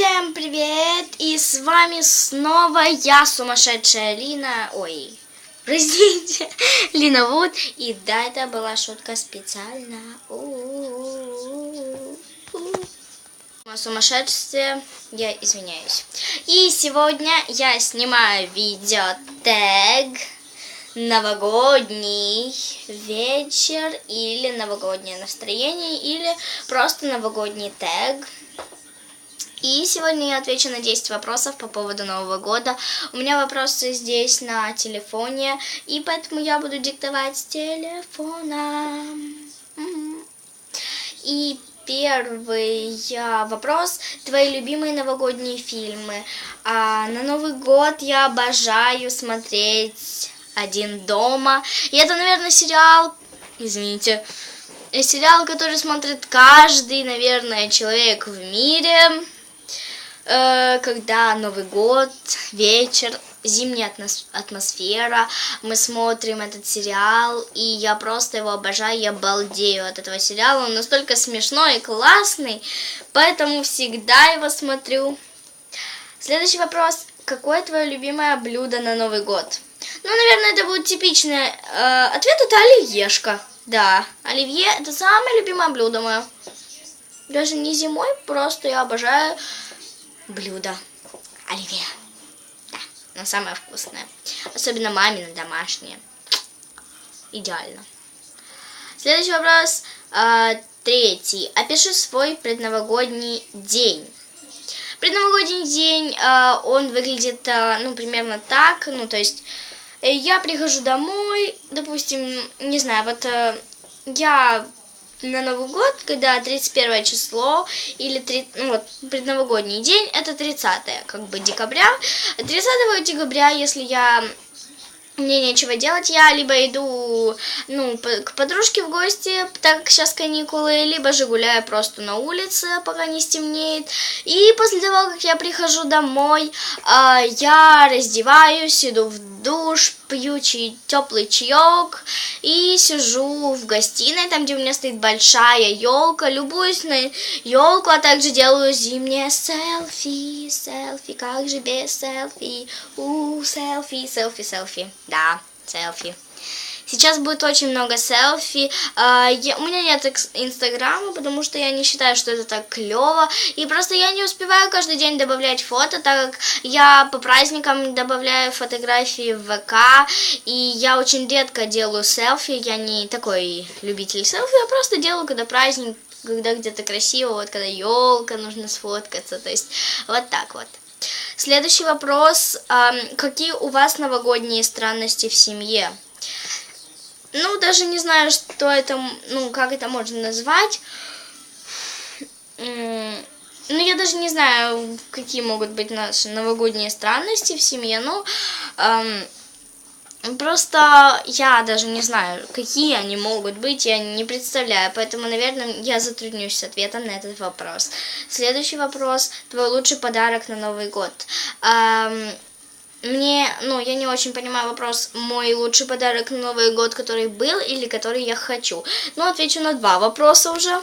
Всем привет! И с вами снова я, сумасшедшая Лина. Ой, простите, Лина Вуд. И да, это была шутка специально. У-у-у-у-у. Сумасшествие, я извиняюсь. И сегодня я снимаю видео тег новогодний вечер или новогоднее настроение или просто новогодний тег. И сегодня я отвечу на 10 вопросов по поводу Нового года. У меня вопросы здесь на телефоне, и поэтому я буду диктовать с телефона. И первый вопрос. Твои любимые новогодние фильмы. А, на Новый год я обожаю смотреть «Один дома». И это, наверное, сериал... Извините. Сериал, который смотрит каждый, наверное, человек в мире когда Новый год, вечер, зимняя атмос- атмосфера, мы смотрим этот сериал, и я просто его обожаю, я балдею от этого сериала, он настолько смешной и классный, поэтому всегда его смотрю. Следующий вопрос. Какое твое любимое блюдо на Новый год? Ну, наверное, это будет типичный э, ответ, это оливьешка. Да, оливье это самое любимое блюдо мое. Даже не зимой, просто я обожаю блюдо. Оливье. Да, но самое вкусное. Особенно мамины домашние. Идеально. Следующий вопрос. а, третий. Опиши свой предновогодний день. Предновогодний день, а, он выглядит, а, ну, примерно так. Ну, то есть, э, я прихожу домой, допустим, не знаю, вот э, я на Новый год, когда 31 число или 3, ну вот, предновогодний день, это 30 как бы декабря. 30 декабря, если я мне нечего делать, я либо иду ну, к подружке в гости, так как сейчас каникулы, либо же гуляю просто на улице, пока не стемнеет. И после того, как я прихожу домой, а, я раздеваюсь, иду в душ, пью теплый чаек и сижу в гостиной, там, где у меня стоит большая елка, любуюсь на елку, а также делаю зимнее селфи, селфи, как же без селфи, у селфи, селфи, селфи, да, селфи. Сейчас будет очень много селфи. А, у меня нет инстаграма, потому что я не считаю, что это так клево. И просто я не успеваю каждый день добавлять фото, так как я по праздникам добавляю фотографии в ВК. И я очень редко делаю селфи. Я не такой любитель селфи, я просто делаю, когда праздник, когда где-то красиво, вот когда елка, нужно сфоткаться. То есть вот так вот. Следующий вопрос. Какие у вас новогодние странности в семье? Ну, даже не знаю, что это, ну, как это можно назвать. Ну, я даже не знаю, какие могут быть наши новогодние странности в семье. Ну, ам, просто я даже не знаю, какие они могут быть, я не представляю. Поэтому, наверное, я затруднюсь с ответом на этот вопрос. Следующий вопрос. Твой лучший подарок на Новый год. Ам, мне, ну, я не очень понимаю вопрос, мой лучший подарок на Новый год, который был или который я хочу. Ну, отвечу на два вопроса уже.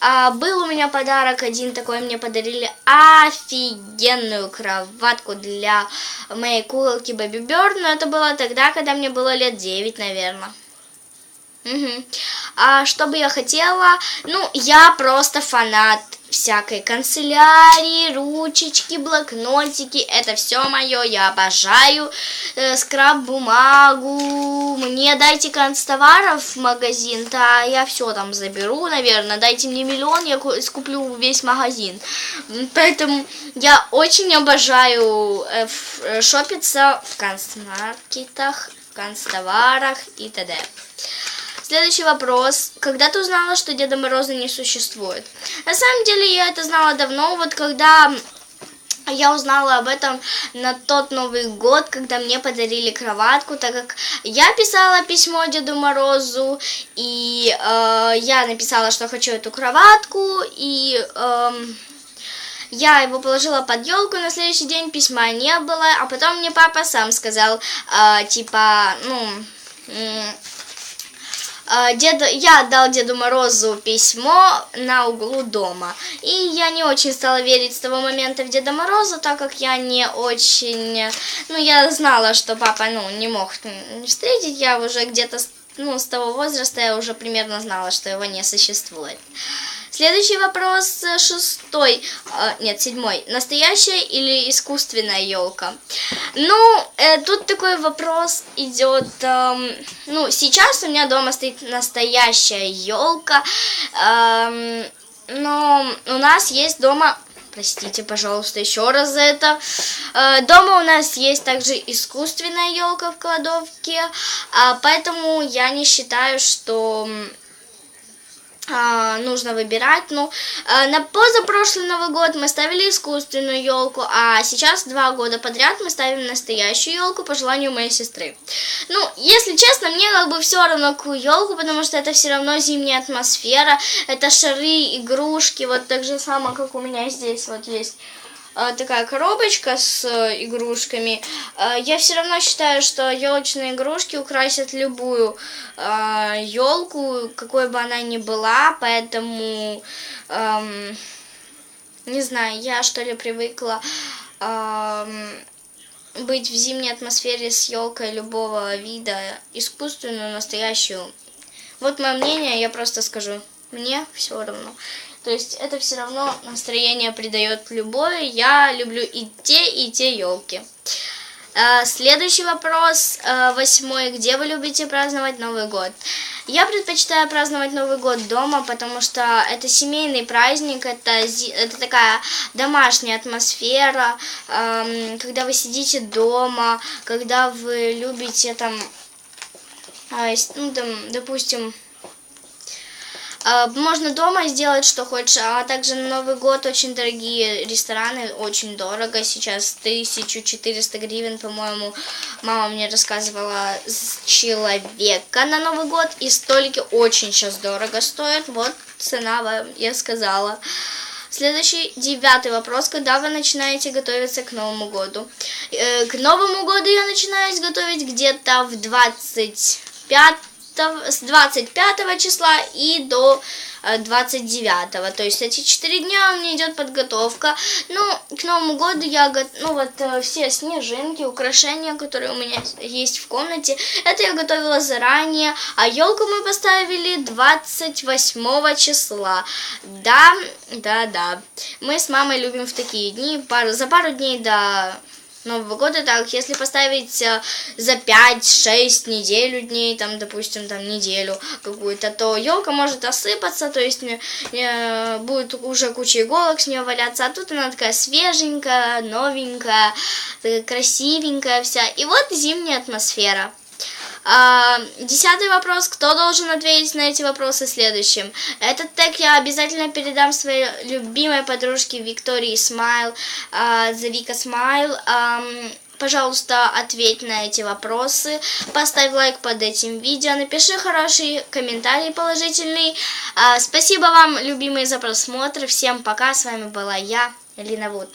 А, был у меня подарок один такой, мне подарили офигенную кроватку для моей куколки Бэби Бёрд, но это было тогда, когда мне было лет 9, наверное. Мгм. А что бы я хотела? Ну, я просто фанат всякой канцелярии, ручечки, блокнотики. Это все мое. Я обожаю э, скраб-бумагу. Мне дайте канцтоваров в магазин, да я все там заберу, наверное. Дайте мне миллион, я ку- скуплю весь магазин. Поэтому я очень обожаю э, э, шопиться в канцмаркетах, канцтоварах и т.д. Следующий вопрос. Когда ты узнала, что Деда Мороза не существует? На самом деле я это знала давно, вот когда я узнала об этом на тот Новый год, когда мне подарили кроватку, так как я писала письмо Деду Морозу, и э, я написала, что хочу эту кроватку, и эм, я его положила под елку, на следующий день письма не было, а потом мне папа сам сказал, э, типа, ну, э, деду, я отдал Деду Морозу письмо на углу дома. И я не очень стала верить с того момента в Деда Мороза, так как я не очень... Ну, я знала, что папа, ну, не мог встретить. Я уже где-то, ну, с того возраста я уже примерно знала, что его не существует. Следующий вопрос, э, шестой, э, нет, седьмой. Настоящая или искусственная елка? Ну, э, тут такой вопрос идет. Э, ну, сейчас у меня дома стоит настоящая елка, э, но у нас есть дома простите, пожалуйста, еще раз за это. Э, дома у нас есть также искусственная елка в кладовке, а поэтому я не считаю, что а, нужно выбирать. Ну, а, на позапрошлый Новый год мы ставили искусственную елку, а сейчас два года подряд мы ставим настоящую елку по желанию моей сестры. Ну, если честно, мне как бы все равно какую елку, потому что это все равно зимняя атмосфера, это шары, игрушки, вот так же самое, как у меня здесь вот есть Э, такая коробочка с э, игрушками. Э, я все равно считаю, что елочные игрушки украсят любую елку, какой бы она ни была, поэтому не знаю, я что ли привыкла быть в зимней атмосфере с елкой любого вида, искусственную, настоящую. Вот мое мнение, я просто скажу, мне все равно. То есть это все равно настроение придает любое. Я люблю и те, и те елки. А, следующий вопрос, а, восьмой. Где вы любите праздновать Новый год? Я предпочитаю праздновать Новый год дома, потому что это семейный праздник, это, это такая домашняя атмосфера, когда вы сидите дома, когда вы любите там, а, ну, там допустим, можно дома сделать, что хочешь, а также на Новый год очень дорогие рестораны, очень дорого. Сейчас 1400 гривен, по-моему, мама мне рассказывала, с человека на Новый год. И столики очень сейчас дорого стоят. Вот цена вам, я сказала. Следующий, девятый вопрос. Когда вы начинаете готовиться к Новому году? Э, к Новому году я начинаю готовить где-то в 25 с 25 числа и до 29. Э, То есть эти 4 дня у меня идет подготовка. Ну, к Новому году я, ну вот э, все снежинки, украшения, которые у меня есть в комнате, это я готовила заранее. А елку мы поставили 28 числа. Да, да, да. Мы с мамой любим в такие дни, пару, за пару дней до Нового года, так, если поставить э, за 5-6 неделю дней, там, допустим, там, неделю какую-то, то елка может осыпаться, то есть э, будет уже куча иголок с нее валяться, а тут она такая свеженькая, новенькая, красивенькая вся, и вот зимняя атмосфера. А, десятый вопрос. Кто должен ответить на эти вопросы следующим? Этот тег я обязательно передам своей любимой подружке Виктории Смайл, The Vika Smile. Пожалуйста, ответь на эти вопросы, поставь лайк под этим видео, напиши хороший комментарий положительный. А, спасибо вам, любимые, за просмотр. Всем пока, с вами была я, Лина Вуд.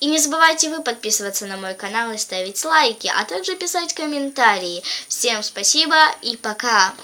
И не забывайте вы подписываться на мой канал и ставить лайки, а также писать комментарии. Всем спасибо и пока!